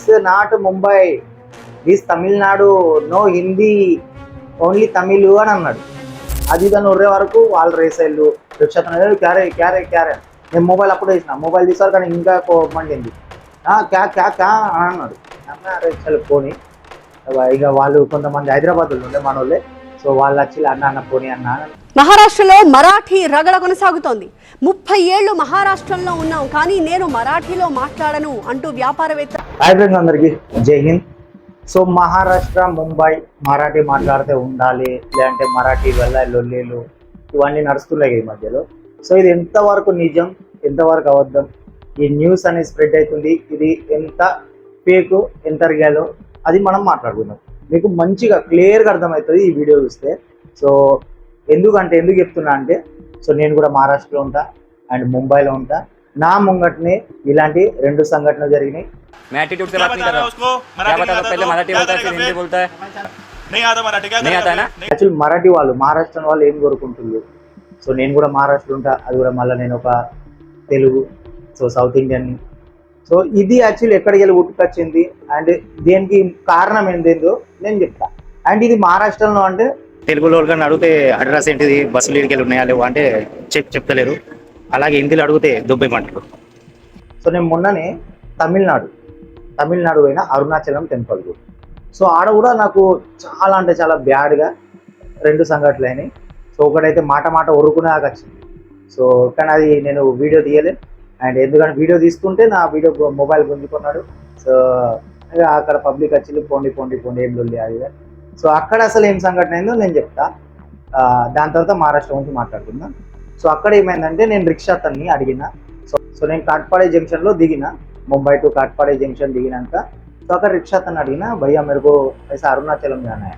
This not Mumbai this Tamil Nadu no Hindi only Tamil అని అన్నాడు. అది దాన్ని ఉర్రే వరకు వాళ్ళు రేసైళ్ళు రిక్షాతన క్యారే క్యారే క్యారే. నేను మొబైల్ అప్పుడు వేసిన మొబైల్ తీసారు కానీ ఇంకా మండింది "ఆ, క్యా క్యా క్యా అని అన్నాడు. అన్న రిక్షాలు పోనీ. ఇక వాళ్ళు కొంతమంది హైదరాబాద్ ఉండే మన వాళ్ళే సో వాళ్ళు వచ్చి అన్న అన్న పోని అన్న. అని మహారాష్ట్రలో మరాఠీ రగడ కొనసాగుతోంది. ముప్పై ఏళ్ళు మహారాష్ట్రంలో ఉన్నాం కానీ నేను మరాఠీలో మాట్లాడను అంటూ వ్యాపారవేత్త ఫ్రెండ్స్ అందరికి. జై హింద్. సో మహారాష్ట్ర ముంబై మరాఠీ మాట్లాడితే ఉండాలి లేదంటే మరాఠీ వెళ్ళ లొల్లీలు ఇవన్నీ నడుస్తున్నాయి ఈ మధ్యలో. సో ఇది ఎంతవరకు నిజం ఎంతవరకు అబద్ధం? ఈ న్యూస్ అనేది స్ప్రెడ్ అవుతుంది. ఇది ఎంత ఫేక్ ఎంత అది మనం మాట్లాడుకుందాం. మీకు మంచిగా క్లియర్గా అర్థమవుతుంది ఈ వీడియో చూస్తే సో ఎందుకంటే ఎందుకు చెప్తున్నా అంటే సో నేను కూడా మహారాష్ట్రలో ఉంటా అండ్ ముంబైలో ఉంటా నా ముంగట్నే ఇలాంటి రెండు సంఘటనలు జరిగినాయి मैं एटीट्यूड से क्या बात नहीं बता कर रहा रहा है उसको हूँ क्या मराठी बता नहीं पहले आता मराठी तो क्या बोलता है फिर करेगा हिंदी फिर? बोलता है नहीं आता मराठी क्या नहीं आता करेगा है ना? फिर? नहीं యాక్చువల్ మరాఠీ వాళ్ళు మహారాష్ట్ర వాళ్ళు ఏం కోరుకుంటున్నారు సో నేను కూడా మహారాష్ట్ర ఉంటా అది కూడా మళ్ళీ నేను ఒక Telugu so south Indian so ఇది యాక్చువల్ ఎక్కడికి వెళ్ళి ఉట్టుకొచ్చింది అండ్ దేనికి కారణం ఏందేందో నేను చెప్తా. అండ్ ఇది మహారాష్ట్రలో అంటే తెలుగులో కానీ అడిగితే అడ్రస్ ఏంటిది బస్సులు ఇడికెళ్ళి ఉన్నాయా లేవు అంటే చెప్ చెప్తలేరు. అలాగే హిందీలో అడిగితే దుబ్బేమంటారు సో నేను మొన్ననే తమిళనాడు తమిళనాడు పోయిన అరుణాచలం టెంపుల్ సో ఆడ కూడా నాకు చాలా అంటే చాలా బ్యాడ్గా రెండు సంఘటనలు అయినాయి. సో ఒకటైతే మాట మాట ఉరుకునే దాకా వచ్చింది. సో కానీ అది నేను వీడియో తీయలే. అండ్ ఎందుకంటే వీడియో తీసుకుంటే నా వీడియో మొబైల్ గుంజుకున్నాడు సో అక్కడ పబ్లిక్ వచ్చి పోండి పోండి పోండి ఏం లొల్లి అది సో అక్కడ అసలు ఏం సంఘటన అయిందో నేను చెప్తా. దాని తర్వాత మహారాష్ట్ర గురించి మాట్లాడుకుందాం. సో అక్కడ ఏమైందంటే నేను రిక్షా తన్ని అడిగిన. సో సో నేను కాట్పాడే జంక్షన్లో దిగిన. ముంబై టు కాట్పాడే జంక్షన్ దిగినాక. సో అక్కడ రిక్షా తను అడిగిన భయ్యా మెరుగు ఐసా అరుణాచలం జానా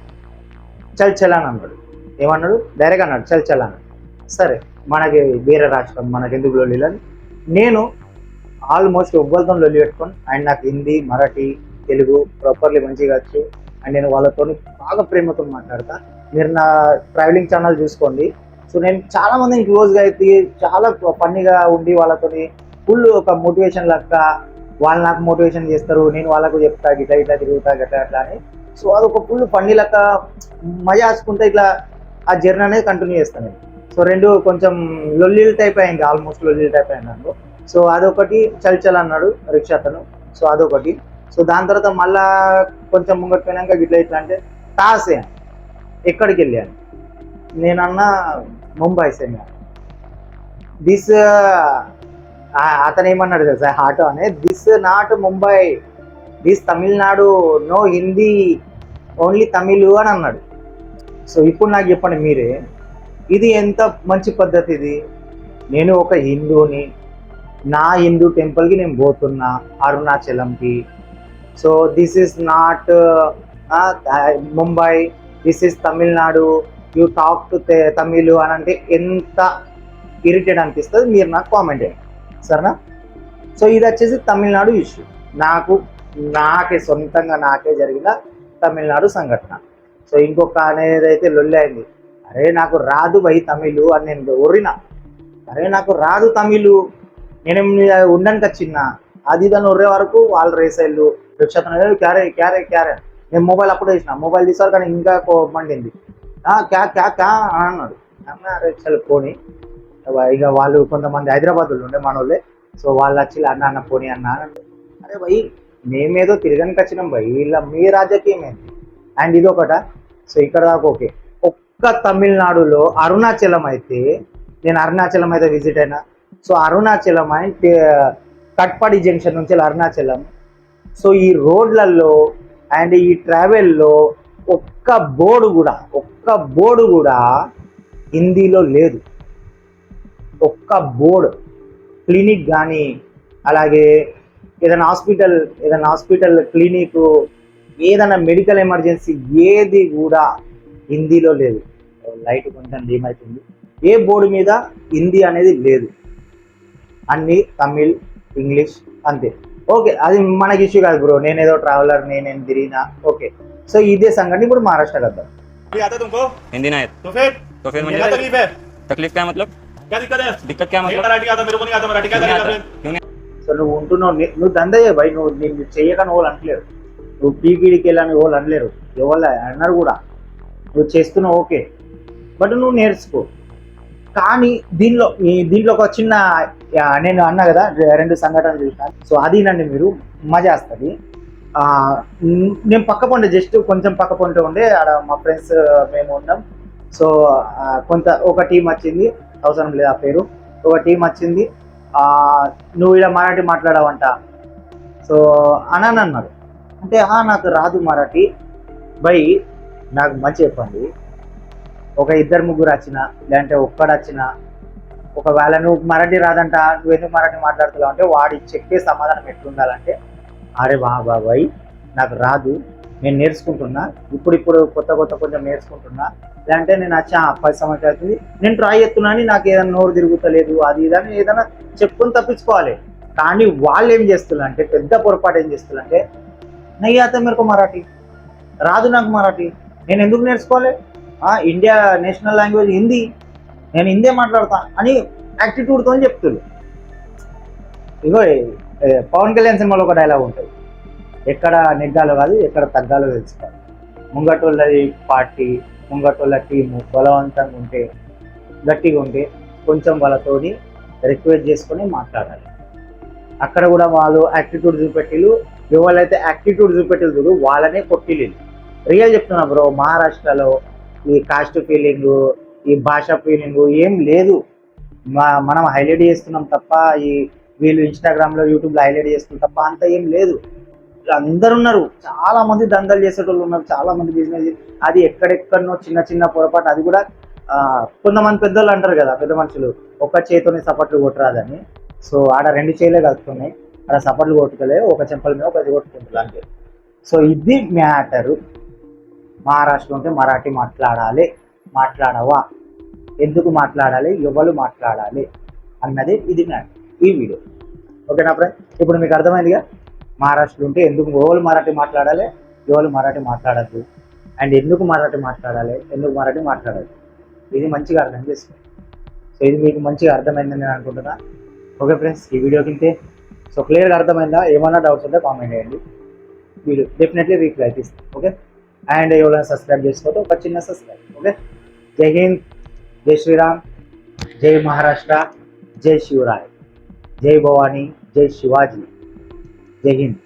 చల్ చలాన్ అన్నాడు. ఏమన్నాడు? డైరెక్ట్ అన్నాడు. చల్ చలాన్ సరే మనకి వేరే రాష్ట్రం మనకి ఎందుకు లొల్లిలు నేను ఆల్మోస్ట్ ఎవ్వరితో లొల్లి పెట్టుకొని. అండ్ నాకు హిందీ మరాఠీ తెలుగు ప్రాపర్లీ మంచిగా వచ్చు. అండ్ నేను వాళ్ళతో బాగా ప్రేమతో మాట్లాడతా. మీరు నా ట్రావెలింగ్ ఛానల్ చూసుకోండి. సో నేను చాలా మందిని క్లోజ్గా అయితే చాలా ఫన్నీగా ఉండి వాళ్ళతోని ఫుల్ ఒక మోటివేషన్ లెక్క వాళ్ళు నాకు మోటివేషన్ చేస్తారు నేను వాళ్ళకు చెప్తా గిట్లా ఇట్లా తిరుగుతా గట్లా అట్లా అని. సో అది ఒక ఫుల్ ఫన్నీ లెక్క మజా ఆసుకుంటే ఇట్లా ఆ జర్నీ అనేది కంటిన్యూ చేస్తాను నేను. సో రెండు కొంచెం లొల్లిలు టైప్ అయింది ఆల్మోస్ట్ లొల్లిల్ టైప్ అయింది నాకు సో అదొకటి చల్ చల్ అన్నాడు రిక్షా అతను. సో అదొకటి. సో దాని తర్వాత మళ్ళా కొంచెం ముంగట్ పోయినాక గిట్లా ఇట్లా అంటే తాసే ఎక్కడికి వెళ్ళాను? నేనన్నా ముంబై సెమీ దిస్ అతను ఏమన్నాడు తెలుసా? ఆటో అనే this not Mumbai. This Tamil Nadu no Hindi only Tamil అని అన్నాడు. సో ఇప్పుడు నాకు చెప్పండి మీరే. ఇది ఎంత మంచి పద్ధతి ఇది? నేను ఒక హిందూని నా హిందూ టెంపుల్కి నేను పోతున్నా అరుణాచలంకి. So this is not Mumbai this is Tamil Nadu you talk to Tamil అని అంటే ఎంత ఇరిటేట్ అనిపిస్తుంది మీరు నాకు కామెంట్ చేయండి. సరేనా? సో ఇది వచ్చేసి తమిళనాడు ఇష్యూ నాకు నాకే సొంతంగా నాకే జరిగిన తమిళనాడు సంఘటన. సో ఇంకొక అనేది అయితే లొల్లి అయింది. అరే నాకు రాదు బై తమిళ్ అని నేను ఒర్రిన. అరే నాకు రాదు తమిళ్. నేను ఉండడానికి వచ్చిన అది దాన్ని ఒర్రే వరకు వాళ్ళు రేసైళ్ళు. రిక్షాతన క్యారే క్యారే క్యారే. నేను మొబైల్ అప్పుడు వేసిన మొబైల్ తీసారు కానీ ఇంకా కో- మండింది క్యా క్యా క్యా? అని అన్నాడు రిక్షాలు పోనీ. ఇక వాళ్ళు కొంతమంది హైదరాబాద్ ఉండే మనోళ్ళే. సో వాళ్ళు వచ్చి అన్న అన్న పోనీ అన్న అరే భయ్ మేమేదో తిరగడానికి వచ్చినాం భయ్ ఇలా మీ రాజకీయం ఏంటి అండ్ ఇది ఒకట. సో ఇక్కడ దాకా ఓకే. ఒక్క తమిళనాడులో అరుణాచలం అయితే నేను అరుణాచలం అయితే విజిట్ అయినా. So Arunachalam and Katpadi junction నుంచి అరుణాచలం. సో ఈ రోడ్లలో అండ్ ఈ ట్రావెల్లో ఒక్క బోర్డు కూడా ఒక్క బోర్డు కూడా హిందీలో లేదు. ఒక్క బోర్డు. క్లినిక్ కానీ అలాగే ఏదైనా హాస్పిటల్ ఏదైనా హాస్పిటల్ క్లినిక్ ఏదైనా మెడికల్ ఎమర్జెన్సీ ఏది కూడా హిందీలో లేదు. లైట్ కొంచెం డీమ్ అవుతుంది ఏ బోర్డు మీద హిందీ అనేది లేదు అన్ని తమిళ్ ఇంగ్లీష్ అంతే ఓకే అది మనకి ఇష్యూ కాదు బ్రో నేనేదో ట్రావెలర్ నేనేం తిరిగినా ఓకే సో ఇదే సంఘటన ఇప్పుడు మహారాష్ట్ర కదా नहीं आता तुमको हिंदी नहीं आती तो फिर तो फिर क्या मुझे तकलीफ है तकलीफ क्या है मतलब क्या दिक्कत है दिक्कत क्या नहीं मतलब मराठी आता मेरे को नहीं आता मराठी क्या क्यों नहीं करेगा आता फिर क्यों नहीं సో నువ్వు ఉంటున్నావు నీ- నువ్వు దందయ్యే భయ్ నువ్వు నేను చెయ్యకని వాళ్ళు అనలేరు నువ్వు పీపీడికి వెళ్ళని వాళ్ళు అనలేరు ఎవరు అన్నారు కూడా నువ్వు చేస్తున్నావు ఓకే బట్ నువ్వు నేర్చుకో. కానీ దీనిలో ఈ దీంట్లో ఒక చిన్న నేను అన్నా కదా రెండు సంఘటనలు చూసాను. సో అది నన్ను మీరు మజా వస్తుంది. నేను పక్క పండు జస్ట్ కొంచెం పక్క పంట ఉండే ఆడ మా ఫ్రెండ్స్ మేము ఉన్నాం. సో కొంత ఒక టీం వచ్చింది అవసరం లేదు ఆ పేరు. ఒక టీం వచ్చింది నువ్వు ఇలా మరాఠీ మాట్లాడావంట. సో అని అన్నాడు అంటే నాకు రాదు మరాఠీ. బై నాకు మంచి చెప్పండి. ఒక ఇద్దరు ముగ్గురు వచ్చిన లేదంటే ఒక్కడు వచ్చిన ఒకవేళ నువ్వు మరాఠీ రాదంట నువ్వు ఎందుకు మరాఠీ మాట్లాడుతున్నావు అంటే వాడి చెప్పే సమాధానం ఎట్లుండాలంటే అరే బా బాబాయ్ నాకు రాదు నేను నేర్చుకుంటున్నా ఇప్పుడు ఇప్పుడు కొత్త కొత్త కొంచెం నేర్చుకుంటున్నా లేదంటే నేను వచ్చి పది సంవత్సరాలు అవుతుంది నేను ట్రై చేస్తున్నాను నాకు ఏదైనా నోరు తిరుగుతలేదు అది ఇదని ఏదైనా చెప్పుకొని తప్పించుకోవాలి. కానీ వాళ్ళు ఏం చేస్తున్నారు అంటే పెద్ద పొరపాటు ఏం చేస్తున్నారు అంటే నయ్యాత మేరకు మరాఠీ? రాదు నాకు మరాఠీ నేను ఎందుకు నేర్చుకోవాలి? India national language Hindi. నేను హిందీ మాట్లాడతా అని యాక్టిట్యూడ్తో చెప్తున్నారు ఇగో పవన్ కళ్యాణ్ సినిమాలో ఒక డైలాగ్ ఉంటుంది. ఎక్కడ నెగ్గాలో కాదు ఎక్కడ తగ్గాలో తెలుసుకోవాలి. ముంగటోళ్ళది పార్టీ ముంగటోళ్ళ టీము బలవంతంగా ఉంటే గట్టిగా ఉంటే కొంచెం వాళ్ళతోని రిక్వెస్ట్ చేసుకొని మాట్లాడాలి. అక్కడ కూడా వాళ్ళు యాక్టిట్యూడ్ చూపెట్టిలు ఎవరైతే యాక్టిట్యూడ్ చూపెట్టిలు చూడు వాళ్ళనే కొట్టిలు రియల్ చెప్తున్నా బ్రో మహారాష్ట్రలో ఈ కాస్ట్ ఫీలింగ్ ఈ భాష ఫీలింగ్ ఏం లేదు. మా- మనం హైలైట్ చేస్తున్నాం తప్ప ఈ వీళ్ళు ఇన్స్టాగ్రామ్లో యూట్యూబ్లో హైలైట్ చేస్తున్నాం తప్ప అంత ఏం లేదు. అందరు ఉన్నారు. చాలా మంది దందలు చేసేటోళ్ళు ఉన్నారు. చాలా మంది బిజినెస్ అది ఎక్కడెక్కడనో చిన్న చిన్న పొరపాటు అది కూడా కొంతమంది పెద్దోళ్ళు అంటారు కదా పెద్ద మనుషులు ఒక చేతితోనే సపట్లు కొట్టరాదని. సో ఆడ రెండు చేలే కలుపుతున్నాయి. ఆడ సపట్లు కొట్టుకోలేదు ఒక చెంపల మీద ఒకటి కొట్టుకుంటున్నాను అంతే. సో ఇది మ్యాటరు. మహారాష్ట్ర ఉంటే మరాఠీ మాట్లాడాలి. మాట్లాడవా? ఎందుకు మాట్లాడాలి? ఎవరు మాట్లాడాలి? అన్నది ఇది ఈ వీడియో. ఓకేనా ఫ్రెండ్? ఇప్పుడు మీకు అర్థమైందిగా? మహారాష్ట్ర ఉంటే ఎందుకు ఎవరు మరాఠీ మాట్లాడాలి? ఎవరు మరాఠీ మాట్లాడద్దు. అండ్ ఎందుకు మరాఠీ మాట్లాడాలి? ఎందుకు మరాఠీ మాట్లాడద్దు? ఇది మంచిగా అర్థం చేసుకోండి సో ఇది మీకు మంచిగా అర్థమైందని నేను అనుకుంటున్నా. ఓకే ఫ్రెండ్స్ ఈ వీడియో కింటే సో క్లియర్గా అర్థమైందా? ఏమైనా డౌట్స్ ఉంటే కామెంట్ చేయండి. వీడియో డెఫినెట్లీ రీప్లై ఇస్తాను ఓకే? అండ్ ఎవరైనా సబ్స్క్రైబ్ చేసుకోతే ఒక చిన్న సబ్స్క్రైబ్ ఓకే జై హింద్ జై శ్రీరామ్ జై మహారాష్ట్ర జై శివరాయ్ జై భవానీ జై శివాజీ జై హింద్